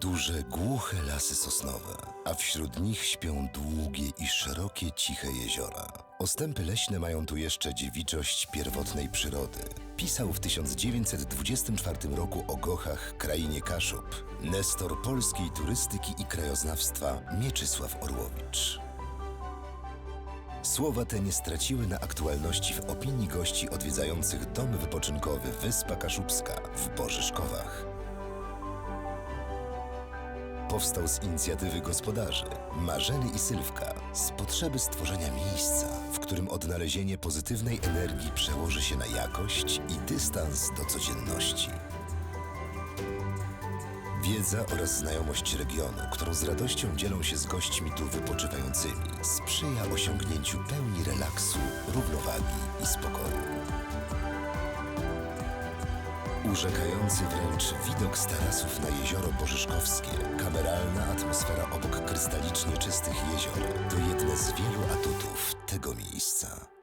Duże, głuche lasy sosnowe, a wśród nich śpią długie i szerokie, ciche jeziora. Ostępy leśne mają tu jeszcze dziewiczość pierwotnej przyrody. Pisał w 1924 roku o Gochach, krainie Kaszub, nestor polskiej turystyki i krajoznawstwa Mieczysław Orłowicz. Słowa te nie straciły na aktualności w opinii gości odwiedzających dom wypoczynkowy Wyspa Kaszubska w Borzyszkowach. Powstał z inicjatywy gospodarzy Marzeny i Sylwka z potrzeby stworzenia miejsca, w którym odnalezienie pozytywnej energii przełoży się na jakość i dystans do codzienności. Wiedza oraz znajomość regionu, którą z radością dzielą się z gośćmi tu wypoczywającymi, sprzyja osiągnięciu pełni relaksu, równowagi i spokoju. Urzekający wręcz widok z tarasów na jezioro Borzyszkowskie, kameralna atmosfera obok krystalicznie czystych jezior to jedne z wielu atutów tego miejsca.